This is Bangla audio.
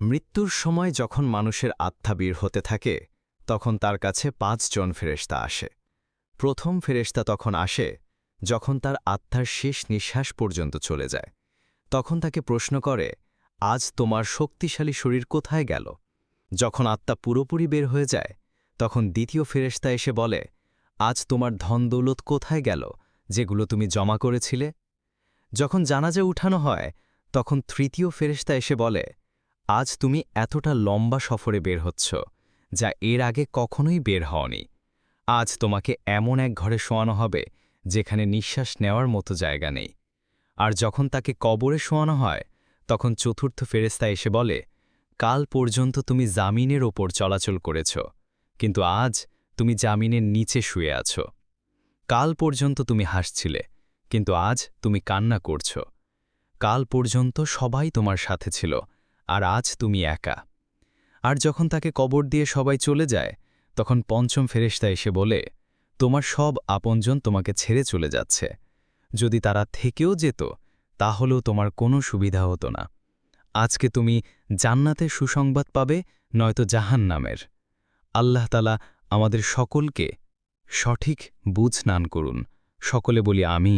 মৃত্যুর সময় যখন মানুষের আত্মা বীর হতে থাকে, তখন তার কাছে পাঁচজন ফেরেশতা আসে। প্রথম ফেরেশতা তখন আসে যখন তার আত্মার শেষ নিঃশ্বাস পর্যন্ত চলে যায়। তখন তাকে প্রশ্ন করে, আজ তোমার শক্তিশালী শরীর কোথায় গেল? যখন আত্মা পুরোপুরি বের হয়ে যায়, তখন দ্বিতীয় ফেরেশতা এসে বলে, আজ তোমার ধন দৌলত কোথায় গেল যেগুলো তুমি জমা করেছিলে? যখন জানাজা উঠানো হয়, তখন তৃতীয় ফেরেশতা এসে বলে আজ তুমি এতটা লম্বা সফরে বের হচ্ছ, যা এর আগে কখনোই বের হওনি। আজ তোমাকে এমন এক ঘরে শোয়ানো হবে, যেখানে নিঃশ্বাস নেওয়ার মতো জায়গা নেই। আর যখন তাকে কবরে শোয়ানো হয়, তখন চতুর্থ ফেরেস্তা এসে বলে, কাল পর্যন্ত তুমি জামিনের ওপর চলাচল করেছ, কিন্তু আজ তুমি জামিনের নিচে শুয়ে আছো। কাল পর্যন্ত তুমি হাসছিলে, কিন্তু আজ তুমি কান্না করছ। কাল পর্যন্ত সবাই তোমার সাথে ছিল আর আজ তুমি একা। আর যখন তাকে কবর দিয়ে সবাই চলে যায়, তখন পঞ্চম ফেরেশতা এসে বলে, তোমার সব আপনজন তোমাকে ছেড়ে চলে যাচ্ছে। যদি তারা থেকেও যেত, তাহলেও তোমার কোনো সুবিধা হতো না। আজকে তুমি জান্নাতে সুসংবাদ পাবে, নয়তো জাহান নামের আল্লাহ তালা আমাদের সকলকে সঠিক বুঝ স্নান করুন। সকলে বলি আমি